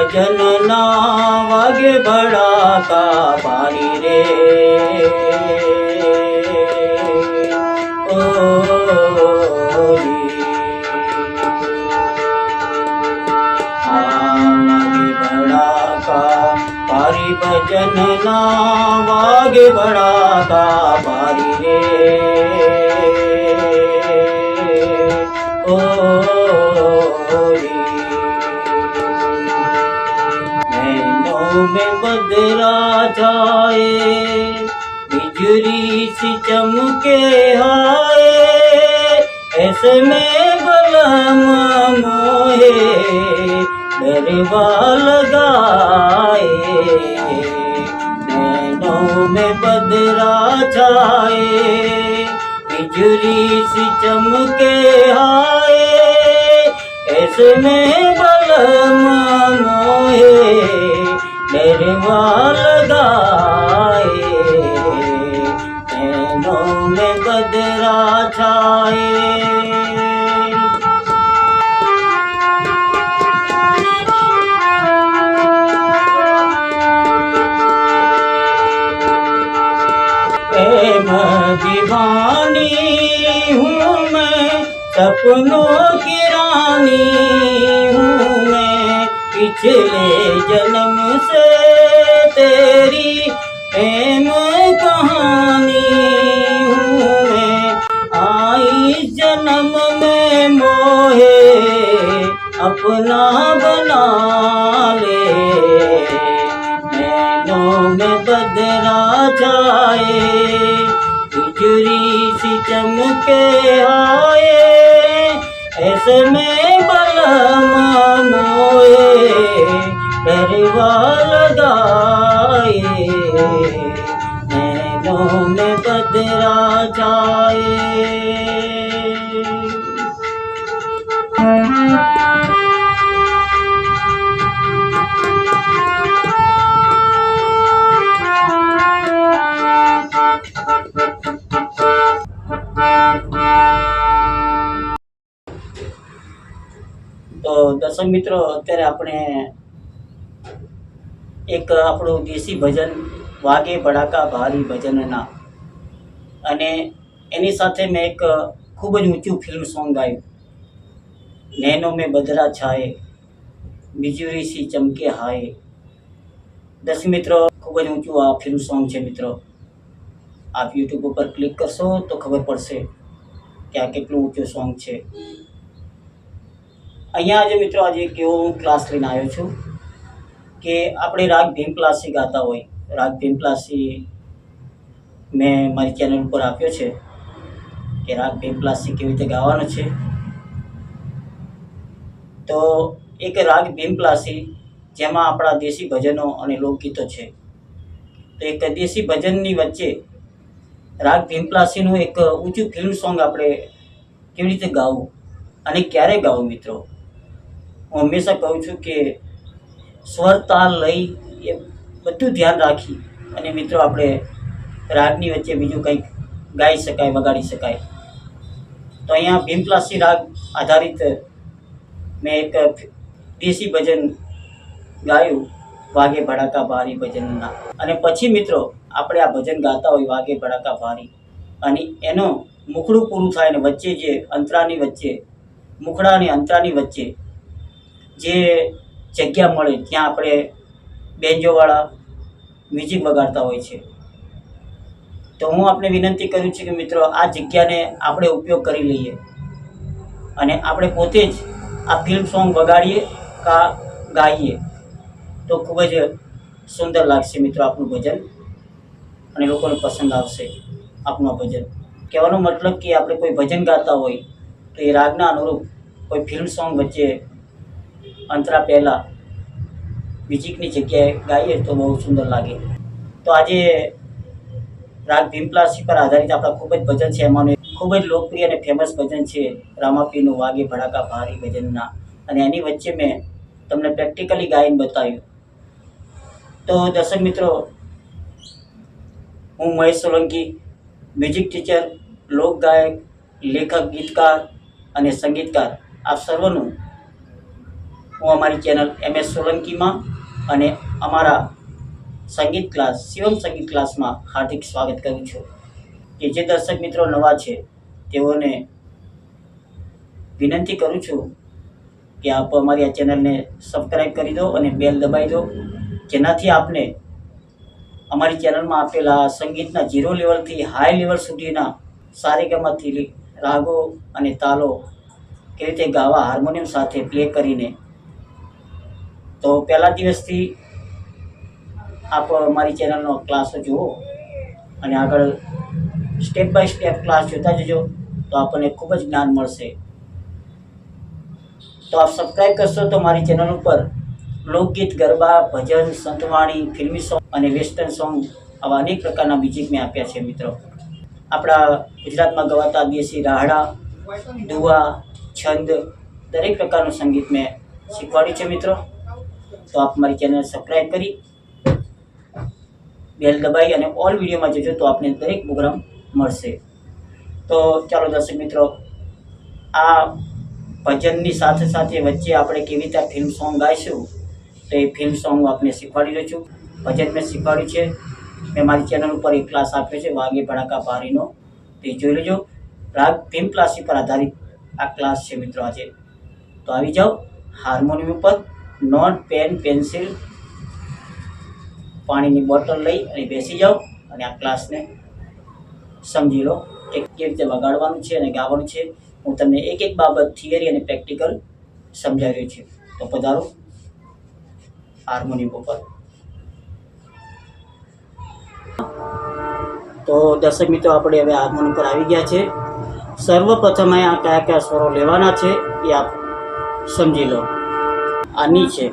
ભજન ના વાગે ભડાકા પાણી રે. ભજન ના વાગે ભડાકા नैनों में बदरा जाए बिजली सी चमके हाय ऐसे में बलम मोहे डरवा लगाए नैनों में बदरा छाए बिजली सी चमके हाय ऐसे में গোলা દર્શક મિત્રો, અત્યારે આપણે એક આપણું દેશી ભજન, વાગે ભડાકા ભારી ભજનના. અને એની સાથે મેં એક ખૂબ જ ઊંચું ફિલ્મ સોંગ ગાયું. નૈનો મેં બદરા છાએ બીજુરી સી ચમકે હાય દસ મિત્રો, ખૂબ જ ઊંચું આ ફિલ્મ સોંગ છે મિત્રો. આપ યુટ્યુબ ઉપર ક્લિક કરશો તો ખબર પડશે કે આ કેટલું ઊંચું સોંગ છે. અહીંયા આજે મિત્રો આજે કેવો હું ક્લાસ લઈને આવ્યો છું કે આપણે રાગ ભીમ ક્લાસી ગાતા હોય. રાગ ભીમ ક્લાસી મેં મારી ચેનલ ઉપર આપ્યો છે કે રાગ ભીમ ક્લાસી કેવી રીતે ગાવાનો છે. તો એક રાગ ભીમ ક્લાસી જેમાં આપણા દેશી ભજનો અને લોકગીતો છે. તો એક દેશી ભજનની વચ્ચે રાગ ભીમપ્લાસીનું એક ઊંચું ફિલ્મ સોંગ આપણે કેવી રીતે ગાવું અને ક્યારે ગાવું મિત્રો? હું હંમેશા કહું છું કે સ્વર તાલ લઈ એ બધું ધ્યાન રાખી અને મિત્રો આપણે રાગની વચ્ચે બીજું કંઈક ગાઈ શકાય, વગાડી શકાય. તો અહીંયા ભીમપ્લાસી રાગ આધારિત મેં એક દેશી ભજન ગાયું વાગે ભડાકા ભારી ભજનના. અને પછી મિત્રો આપણે આ ભજન ગાતા હોય વાગે ભડાકા ભારી. અને એનો મુખડું પૂરું થાય ને વચ્ચે જે અંતરાની વચ્ચે, મુખડા અને અંતરાની વચ્ચે જે જગ્યા મળે ત્યાં આપણે બેન્જોવાળા મ્યુઝિક વગાડતા હોય છે. તો હું આપને વિનંતી કરું છું કે મિત્રો, આ જગ્યાને આપણે ઉપયોગ કરી લઈએ. અને આપણે પોતે જ આ ફિલ્મ સોંગ વગાડીએ કા ગાઈએ. તો ખૂબ જ સુંદર લાગશે મિત્રો આપણું ભજન. અને લોકોને પસંદ આવશે આપનું આ ભજન. કહેવાનો મતલબ કે આપણે કોઈ ભજન ગાતા હોય તો એ રાગના અનુરૂપ કોઈ ફિલ્મ સોંગ વચ્ચે અંતરા પહેલાં મ્યુઝિકની જગ્યાએ ગાઈએ તો બહુ સુંદર લાગે. તો આજે રાગ ભીમપ્લાસી પર આધારિત આપણા ખૂબ જ ભજન છે. એમાંનું ખૂબ જ લોકપ્રિય અને ફેમસ ભજન છે રામાપીનું વાગે ભડાકા ભારી ભજનના. અને એની વચ્ચે મેં તમને પ્રેક્ટિકલી ગાઈને બતાવ્યું. તો દર્શક મિત્રો, હું મહેશ સોલંકી મ્યુઝિક ટીચર લોક ગાયક લેખક, ગીતકાર અને સંગીતકાર આ સર્વનું હું અમારી ચેનલ એમ એસ સોલંકીમાં અને અમારા સંગીત ક્લાસ, શિવમ સંગીત ક્લાસમાં હાર્દિક સ્વાગત કરું છું. કે જે દર્શક મિત્રો નવા છે, તેઓને વિનંતી કરું છું કે આપ અમારી આ ચેનલને સબસ્ક્રાઈબ કરી દો અને બેલ દબાવી દો, જેનાથી આપને અમારી ચેનલમાં આપેલા સંગીતના ઝીરો લેવલથી હાઈ લેવલ સુધીના સારેગામાંથી રાગો અને તાલો કેવી રીતે ગાવા, હાર્મોનિયમ સાથે પ્લે કરીને તો પહેલા દિવસથી આપ મારી ચેનલનો ક્લાસ જુઓ અને આગળ સ્ટેપ બાય સ્ટેપ ક્લાસ જોતા જજો તો આપણને ખૂબ જ જ્ઞાન મળશે. તો આપ સબસ્ક્રાઈબ કરશો તો મારી ચેનલ ઉપર લોકગીત, ગરબા, ભજન, સંતવાણી, ફિલ્મી સોંગ અને વેસ્ટર્ન સોંગ આવા અનેક પ્રકારના મ્યુઝિક મેં આપ્યા છે મિત્રો. આપણા ગુજરાતમાં ગવાતા દેશી રાહડા, દુવા, છંદ દરેક પ્રકારનું સંગીત મેં શીખવાડ્યું છે મિત્રો. તો આપ મારી ચેનલ સબસ્ક્રાઈબ કરી બેલ દબાઈ અને ઓલ વિડીયોમાં જજો તો આપને દરેક પ્રોગ્રામ મળશે. તો ચાલો દર્શક મિત્રો, આ ભજનની સાથે સાથે વચ્ચે આપણે કેવી રીતે ફિલ્મ સોંગ ગાઈશું તો એ ફિલ્મ સોંગ હું આપને શીખવાડી રહ્યો છું. ભજન મેં શીખવાડ્યું છે. મેં મારી ચેનલ ઉપર એક ક્લાસ આપ્યો છે, વાગે ભડાકા ભારીનો તે જોઈ લેજો. રાગ ફિલ્મ ક્લાસી પર આધારિત આ ક્લાસ છે મિત્રો આજે. તો આવી જાઓ. હાર્મોનિયમ ઉપર નોટ, પેન, પેન્સિલ પાણીની બોટલ લઈ અને બેસી જાઓ અને આ ક્લાસને સમજી લો કે કેવી રીતે વગાડવાનું છે અને ગાવાનું છે. હું તમને એક એક બાબત થિયરી અને પ્રેક્ટિકલ સમજાવી રહ્યો છું. તો પધારો. હાર્મોનિયમ ઉપર. તો દર્શક મિત્રો, આપણે હવે હાર્મોનિયમ પર આવી ગયા છે. સર્વપ્રથમ આ કયા કયા સ્વરો લેવાના છે એ આપ સમજી લો. આની છે.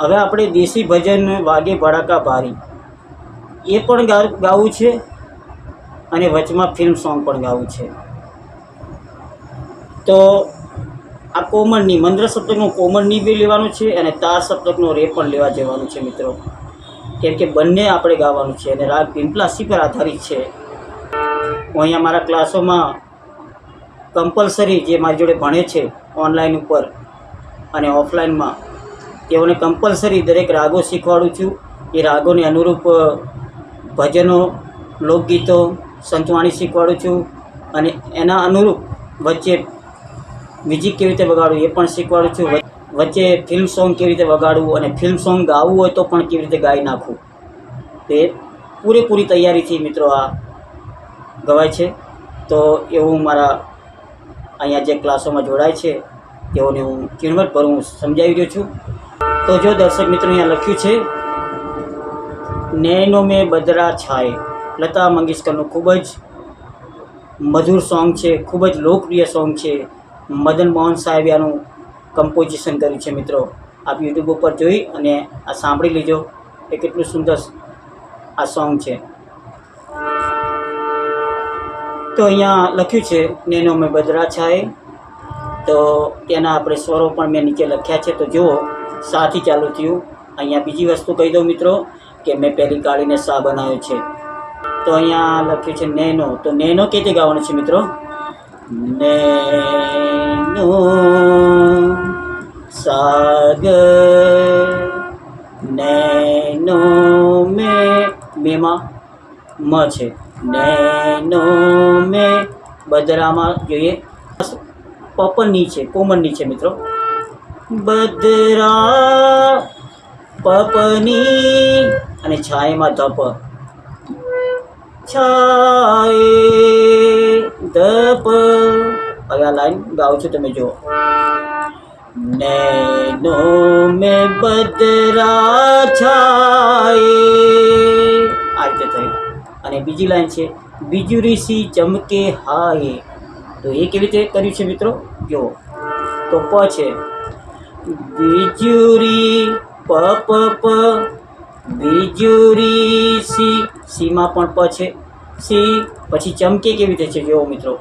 હવે આપણે દેશી ભજન વાગે ભડાકા ભારી એ પણ ગાવું છે અને વચમાં ફિલ્મ સોંગ પણ ગાવું છે. તો આ કોમનની મંદ્ર સપ્તકનો કોમનની બી લેવાનું છે અને તાર સપ્તકનો રે પણ લેવા જવાનું છે મિત્રો. કેમ કે બંને આપણે ગાવાનું છે અને રાગ પિંપલાસી પર આધારિત છે. હું અહીંયા મારા ક્લાસોમાં કમ્પલસરી જે મારી જોડે ભણે છે ઓનલાઈન ઉપર અને ઓફલાઈનમાં તેઓને કમ્પલસરી દરેક રાગો શીખવાડું છું. એ રાગોને અનુરૂપ ભજનો, લોકગીતો સંતવાણી શીખવાડું છું અને એના અનુરૂપ વચ્ચે મ્યુઝિક કેવી રીતે વગાડવું એ પણ શીખવાડું છું. વચ્ચે ફિલ્મ સોંગ કેવી રીતે વગાડવું અને ફિલ્મ સોંગ ગાવું હોય તો પણ કેવી રીતે ગાઈ નાખવું તે પૂરેપૂરી તૈયારીથી મિત્રો આ ગવાય છે. તો એવું મારા અહીંયા જે ક્લાસોમાં જોડાય છે તેઓને હું ઝીણવટભર હું સમજાવી રહ્યો છું. તો જો દર્શક મિત્રો અહીંયા લખ્યું છે નૈનો મેં બદરા છાય. લતા મંગેશકરનું ખૂબ જ મધુર સોંગ છે, ખૂબ જ લોકપ્રિય સોંગ છે. મદન મોહન સાહેબે આનું કમ્પોઝિશન કર્યું છે મિત્રો. આપ યુટ્યુબ ઉપર જોઈ અને આ સાંભળી લેજો. એ કેટલું સુંદર આ સોંગ છે. તો અહીંયા લખ્યું છે, નેનો મેં બદરા છાય. તો તેના આપણે સ્વરો પણ મેં નીચે લખ્યા છે. તો જુઓ, સાથી ચાલુ થયું. અહીંયા બીજી વસ્તુ કહી દઉં મિત્રો. કે મેં પહેલી કાઢીને સા બનાવ્યો છે. તો અહીંયા લખ્યું છે નેનો. તો નેનો કે તે ગાવાનું છે મિત્રો? નેનો સાગર. નેનો મે, મેમાં મ છે. નેનો મે બદરામાં જોઈએ. પપનની છે, કોમનની છે મિત્રો. બદરા પપની અને છાયમાં ધપ છાય ધપ હવે આ લાઈન ગાઉં છું, તમે જુઓ. નૈનો મે બદરા છાય. આ રીતે થયું અને બીજી લાઈન છે, બીજું ઋષિ ચમકે હાય. તો એ કેવી રીતે કર્યું છે મિત્રો? જુઓ. તો પ છે. બીજુરી પ પ પ. બીજુરી સી, સીમાં પણ પ છે. સી, પછી ચમકે કેવી રીતે છે જુઓ મિત્રો?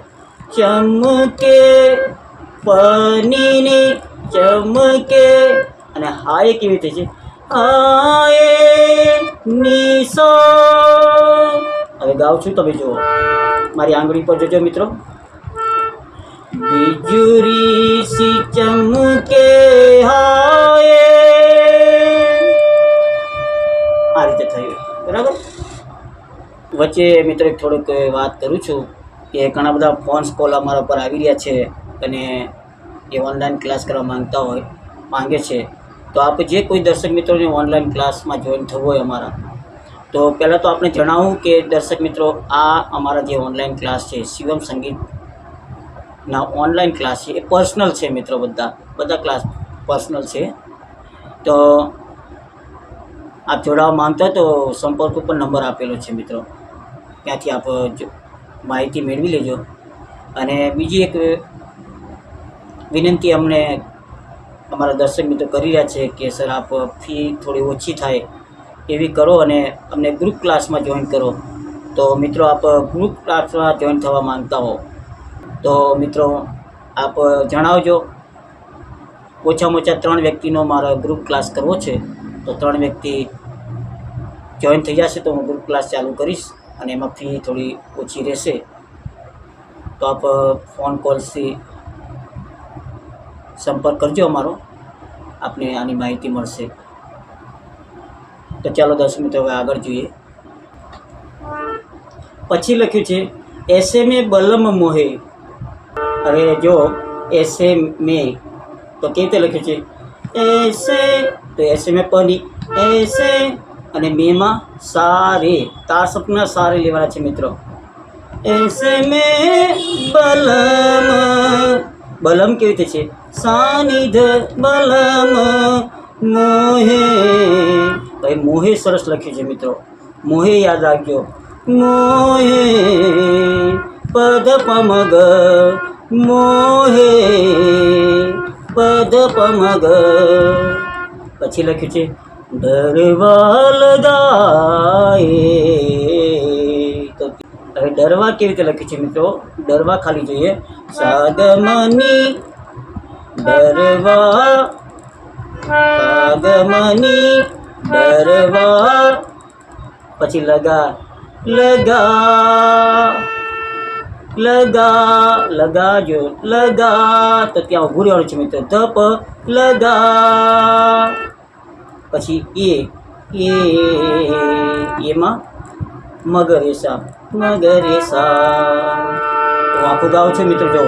ચમકે પનીની ચમકે અને હાય કેવી રીતે છે? હાય નિસો. હવે ગાઉં છું તમે જુઓ. મારી આંગળી પર જોજો મિત્રો. બીજુરી સી ચમકે હાય. આ રીતે થયું. બરાબર? વચ્ચે મિત્રો થોડુંક વાત કરું છું કે ઘણા બધા ફોન્સ કોલ અમારા પર આવી રહ્યા છે અને એ ઓનલાઈન ક્લાસ કરવા માંગતા હોય, માંગે છે. તો આપ જે કોઈ દર્શક મિત્રોને ઓનલાઈન ક્લાસમાં જોઈન થવું હોય અમારા, તો પહેલાં તો આપણે જણાવું કે દર્શક મિત્રો, આ અમારા જે ઓનલાઈન ક્લાસ છે, શિવમ સંગીતના ઓનલાઈન ક્લાસ છે. એ પર્સનલ છે મિત્રો બધા બધા ક્લાસ પર્સનલ છે. તો આપ જોડાવા માંગતા હોય તો સંપર્ક ઉપર નંબર આપેલો છે મિત્રો. ત્યાંથી આપ માહિતી મેળવી લેજો. અને બીજી એક વિનંતી અમને અમારા દર્શક મિત્રો કરી રહ્યા છે કે સર આપ ફી થોડી ઓછી થાય એવી કરો અને અમને ગ્રુપ ક્લાસમાં જોઈન કરો. તો મિત્રો આપ ગ્રુપ ક્લાસમાં જોઈન થવા માંગતા હો. તો મિત્રો આપ જણાવજો. ઓછામાં ઓછા ત્રણ વ્યક્તિનો મારો ગ્રુપ ક્લાસ કરવો છે. તો ત્રણ વ્યક્તિ જોઈન થઈ જશે તો હું ગ્રુપ ક્લાસ ચાલુ કરીશ અને એમાં ફી થોડી ઓછી રહેશે. તો આપ ફોન કોલ્સથી સંપર્ક કરજો અમારો. આપને આની માહિતી મળશે. તો ચાલો દસ મિનિટ હવે આગળ જોઈએ. પછી લખ્યું છે એસે મે બલમ મોહે. અરે જો એસે મે તો કેવી રીતે લખ્યું છે? એસે તો એસે મેં પની એસે અને મેમાં સારે. તાર સપના સારે લેવાના છે મિત્રો. એસે મેં બલમ. બલમ કેવી રીતે છે? સાનિધ બલમ મોહે. ભાઈ મોહે સરસ લખ્યું છે મિત્રો. મોહે યાદ રાખજો. મોહે પદ પમગ મોહે. પદ પમગ પછી લખ્યું છે ડરવા લગાએ તો હવે ડરવા કેવી રીતે લખ્યું છે મિત્રો ડરવા ખાલી જોઈએ સાગમની ડરવા સાગમની ડરવા પછી લગા લગા લગા, લગાજો, લગા. તો ત્યાં ઊભું રહેવાનું છે મિત્રો. ધપ લગા. પછી એ એ, એમાં મગરેસા મગરેસા. તો આખું ગાવ છે મિત્રો જો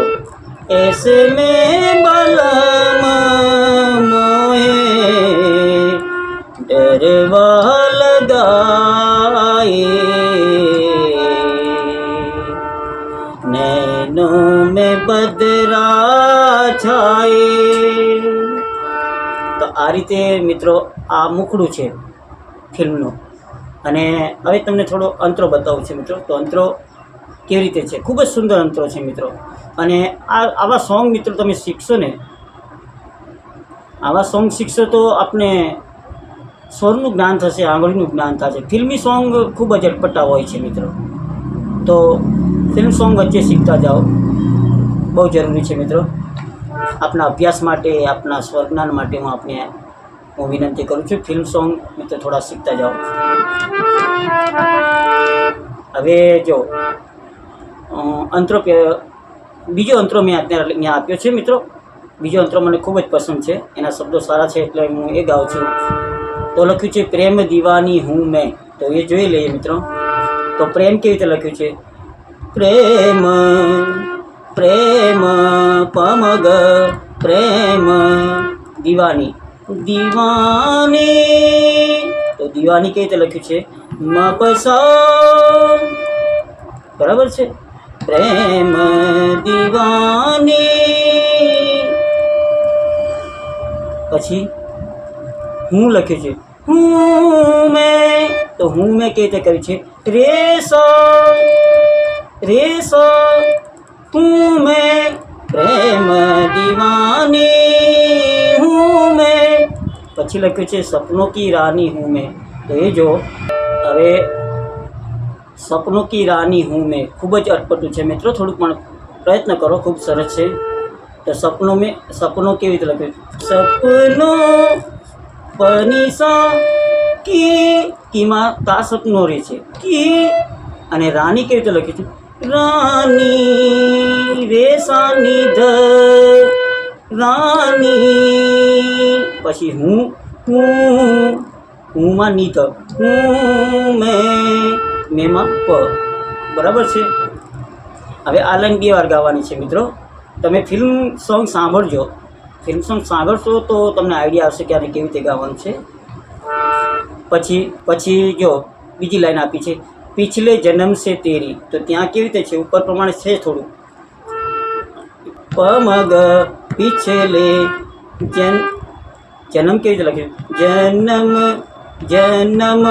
એસે મે મોહે, ડરવા લગાए આ રીતે મિત્રો આ મુખડું છે ફિલ્મનું. અને હવે તમને થોડો અંતરો બતાવું છે મિત્રો. તો અંતરો કેવી રીતે છે? ખૂબ જ સુંદર અંતરો છે મિત્રો. અને આ આવા સોંગ મિત્રો તમે શીખશો ને, આવા સોંગ શીખશો તો આપને સ્વરનું જ્ઞાન થશે, આંગળીનું જ્ઞાન થશે. ફિલ્મી સોંગ ખૂબ જ અટપટા હોય છે મિત્રો. તો ફિલ્મ સોંગ વચ્ચે શીખતા જાઓ. બહુ જરૂરી છે મિત્રો. આપના અભ્યાસ માટે, આપના સ્વરજ્ઞાન માટે હું આપને હું વિનંતી કરું છું. ફિલ્મ સોંગ મિત્રો થોડા શીખતા જાઓ. હવે જો અંતરો બીજો અંતરો મેં અત્યારે મેં આપ્યો છે મિત્રો. બીજો અંતરો મને ખૂબ જ પસંદ છે. એના શબ્દો સારા છે એટલે હું એ ગાઉં છું. તો લખ્યું છે, પ્રેમ દીવાની હું મેં. તો એ જોઈ લઈએ મિત્રો. તો પ્રેમ કેવી રીતે લખ્યું છે? પ્રેમ પ્રેમ પમગ પ્રેમ દીવાની દીવાની તો દીવાની કેવી રીતે લખ્યું છે મપસા બરાબર છે પ્રેમ દીવાની પછી હું લખ્યું છે હું મેં તો હું મેં કેવી રીતે કર્યું છે રેસો રેસો હું મેં પ્રેમ દીવાની હું મેં પછી લખ્યું છે, સપનો કી રાની હું મેં તો એ જો, હવે સપનો કી રાની હું મેં ખૂબ જ અટપટું છે. મિત્રો, થોડુંક પણ પ્રયત્ન કરો, ખૂબ સરસ છે. તો સપનો મેં, સપનો કેવી રીતે લખ્યું? સપનો પનીસા કી, કીમાં તા સપનો રહે છે. કી અને રાની કેવી રીતે લખ્યું છે? રાની રેસાની ધ રાની પછી હું હું હું માં નીત હું મેં મેમાં પ બરાબર છે? હવે આ લાઈન બે વાર ગાવાની છે મિત્રો. તમે ફિલ્મ સોંગ સાંભળજો. ફિલ્મ સોંગ સાંભળશો તો તમને આઈડિયા આવશે કે આને કેવી રીતે ગાવાનું છે. પછી પછી જો બીજી લાઈન આપી છે. પિછલે જન્મ છે તેરી. તો ત્યાં કેવી રીતે છે? ઉપર પ્રમાણે છે થોડું. પમગ પિછલે જન, જન્મ કેવી રીતે લખ્યું જન્મ જન્મ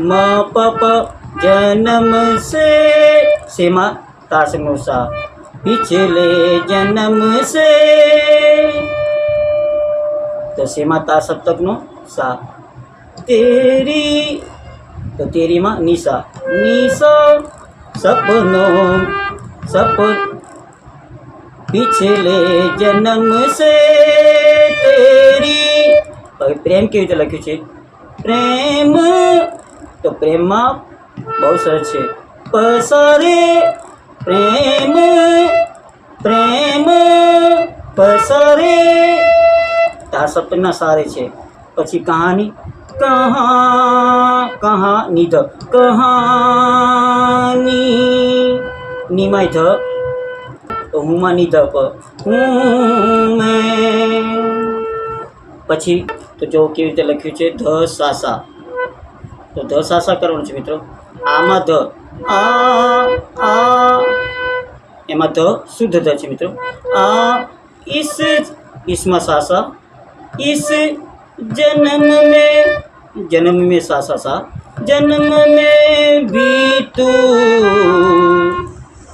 મ પપ, જન્મ સે, સેમાં તાસનો સા. પિછલે જન્મ સે. તો સેમાં તા સપ્તકનો સા. તેરી તો તેરીમાં નિશા. નિશા સપનો સપ પિછલે જન્મ સે તેરી. હવે પ્રેમ કેવી રીતે લખ્યું છે? પ્રેમ. તો પ્રેમમાં બહુ સરસ છે. પસારે પ્રેમ. પ્રેમ. પસરે. તાર સપના સારે છે. પછી કહાની. કહા કહા નિધ કહાની નિમાય ધ હુમા નિધ પ હું પછી તો જો કેવી રીતે લખ્યું છે, ધ સાસા. તો ધ સાસા કરવાનું છે મિત્રો. આમાં ધ, આ આ, એમાં ધ શુદ્ધ ધ છે મિત્રો. આ, ઈસ ઈસમાં સાસા. इस जन्म में जन्म में सा सा सा जन्म में भी તું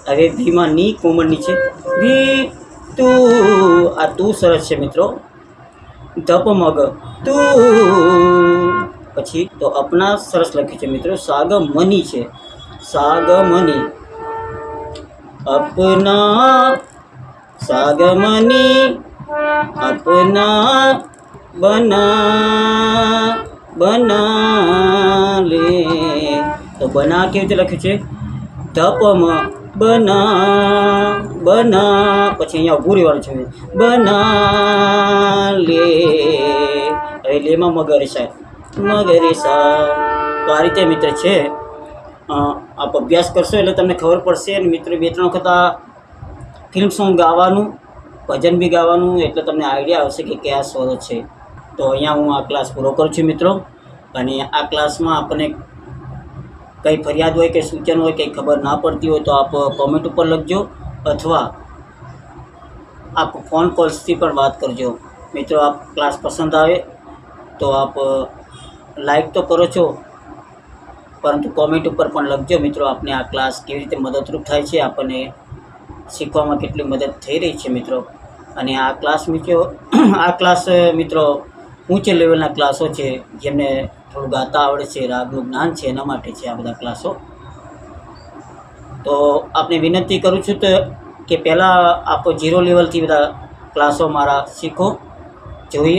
હવે ભીમાં ની કોમળની છે ભી તું આ તું સરસ છે મિત્રો ધપ મગ તું પછી તો અપના સરસ લખ્યું છે મિત્રો સાગ મની છે સાગ મની અપના સાગ મની अपना બના બના લે તો બના કેવી રીતે લખ્યું છે? ધપમાં બના બના. પછી અહીંયા ઉભું રહેવાનું છે. બના લે હવે લેમાં મગરેસા મગરેસા સાહેબ. આ રીતે મિત્ર છે. આપ અભ્યાસ કરશો એટલે તમને ખબર પડશે. અને મિત્રો બે ત્રણ વખત આ ફિલ્મ સોંગ ગાવાનું, ભજન બી ગાવાનું, એટલે તમને આઈડિયા આવશે કે કયા સ્વરો છે. તો અહીંયા હું આ ક્લાસ પૂરો કરું છું મિત્રો. અને આ ક્લાસમાં આપણને કંઈ ફરિયાદ હોય કે સૂચન હોય, કંઈ ખબર ના પડતી હોય તો આપ કોમેન્ટ ઉપર લખજો અથવા આપ ફોન કોલ્સથી પણ વાત કરજો. મિત્રો, આપ ક્લાસ પસંદ આવે તો આપ લાઈક તો કરો છો, પરંતુ કોમેન્ટ ઉપર પણ લખજો. મિત્રો, આપને આ ક્લાસ કેવી રીતે મદદરૂપ થાય છે, આપણને શીખવામાં કેટલી મદદ થઈ રહી છે, મિત્રો. અને આ ક્લાસ મિત્રો, આ ક્લાસ મિત્રો ઊંચ લેવલના ક્લાસો છે, જેમને થોડું ગાતા આવડે છે, રાગનું જ્ઞાન છે, એના માટે છે આ બધા ક્લાસો તો આપને વિનંતી કરું છું તો કે પહેલાં આપો જીરો લેવલથી બધા ક્લાસો મારા શીખો, જોઈ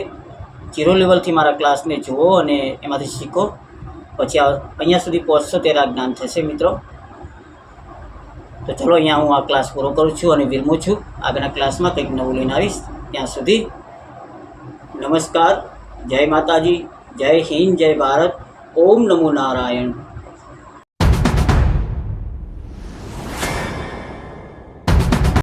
જીરો લેવલથી મારા ક્લાસને જુઓ અને એમાંથી શીખો. પછી અહીંયા સુધી પહોંચશો ત્યારે આ જ્ઞાન થશે મિત્રો. તો ચલો અહીંયા હું આ ક્લાસ પૂરો કરું છું અને વિરમું છું. આગળના ક્લાસમાં કંઈક નવું લઈને આવીશ. ત્યાં સુધી નમસ્કાર. જય માતાજી જય હિન્દ જય ભારત. ઓમ નમો નારાયણ.